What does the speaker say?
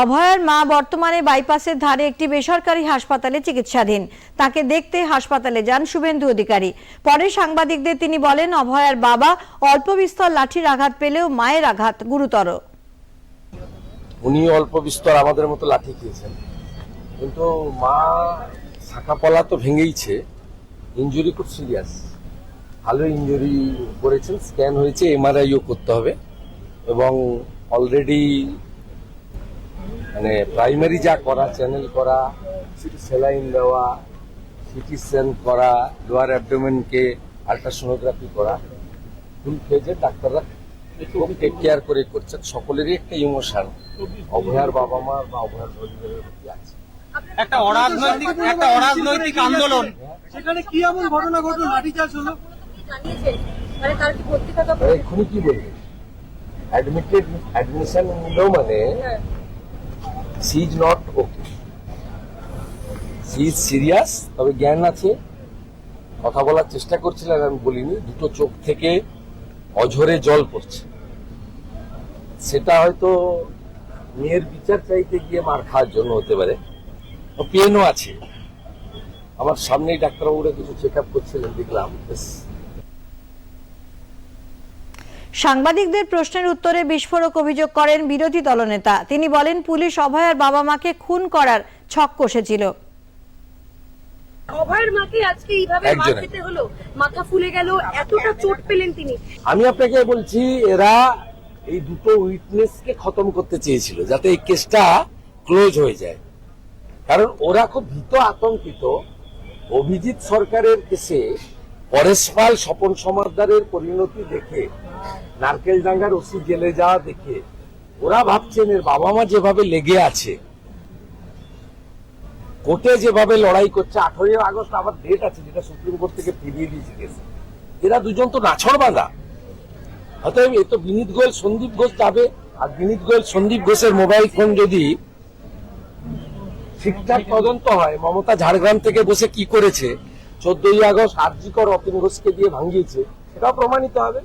অভয়ার মা বর্তমানে বাইপাসের ধারে একটি বেসরকারি হাসপাতালে চিকিৎসাধীন। তাকে দেখতে হাসপাতালে যান শুভেন্দু অধিকারী। পরে সাংবাদিকদের তিনি বলেন, অভয়ার বাবা অল্প বিস্তর লাঠির আঘাত পেলেও মায়ের আঘাত গুরুতর। উনি অল্প বিস্তর আমাদের মতো লাঠি খেয়েছেন। কিন্তু মা শাখা পলা তো ভেঙেইছে। ইঞ্জুরি খুব সিরিয়াস। ভালো ইঞ্জুরি করেছেন, স্ক্যান হয়েছে, এমআরআইও করতে হবে। এবং অলরেডি মানে প্রাইমারি যা করা চ্যানেল করা সেলাইন দেওয়া সিটি স্ক্যান করা লোয়ার অ্যাবডোমেনকে আল্ট্রাসোনোগ্রাফি করা ফুল ফেজে ডাক্তাররা খুব টেক কেয়ার করে করছেন। সকলেরই একটা ইমোশন অভয়ার বাবা মা বা অভয়ার পরিবারের প্রতি আছে। একটা অরাজনৈতিক একটা অরাজনৈতিক আন্দোলন। সেখানে কি এমন ঘটনা ঘটলো? লাঠিচার্জ হলো? এক্ষুনি কি বলবে? অ্যাডমিটেড অ্যাডমিশন নিল মানে she is not okay she is serious তবে জ্ঞান আছে। কথা বলার চেষ্টা করছিলেন আমি বলিনি, দুটো চোখ থেকে অঝরে জল পড়ছে। সেটা হয়তো মেয়ের বিচার চাইতে গিয়ে মার খাওয়ার জন্য হতে পারে। পেনও আছে। আমার সামনেই ডাক্তারবাবুরা কিছু চেক আপ করছিলেন, দেখলাম, বেশ। সাংবাদিকদের প্রশ্নের উত্তরে বিস্ফোরক অভিযোগ করেন বিরোধী দলনেতা। তিনি বলেন পুলিশ অভয়ার বাবা মাকে খুন করার ছক কষেছিল। অভয়ের মাকে আজকে এইভাবে মার খেতে হলো? মাথা ফুলে গেল এতটা চোট পেলেন তিনি। আমি আপনাকে বলছি এরা এই দুটো উইটনেসকে খতম করতে চেয়েছিল যাতে এই কেসটা ক্লোজ হয়ে যায়। কারণ ওরা খুব ভীত আতঙ্কিত। অভিজিৎ সরকারের কেসে পরেশ পাল স্বপন সমাদ্দারের পরিণতি দেখে, নারকেল ডাঙ্গার ওসি জেলে যাওয়া দেখে, ওরা ভাবছেন এর বাবা মা যেভাবে লেগে আছে, কোর্টে যেভাবে লড়াই করছে, আঠারোই আগস্ট আবার ডেট আছে যেটা সুপ্রিম কোর্ট থেকে ফিরিয়ে দিয়েছে কেস এরা দুজন তো নাছড় বাঁধা। অতএব এ তো বিনীত গোয়েল, সন্দীপ ঘোষ যাবে, আর বিনীত গোয়েল, সন্দীপ ঘোষের মোবাইল ফোন যদি ঠিকঠাক তদন্ত হয়, মমতা ঝাড়গ্রাম থেকে বসে কি করেছে চোদ্দই আগস্ট আরজিকর অতীন ঘোষকে দিয়ে ভাঙিয়েছে সেটাও প্রমাণিত হবে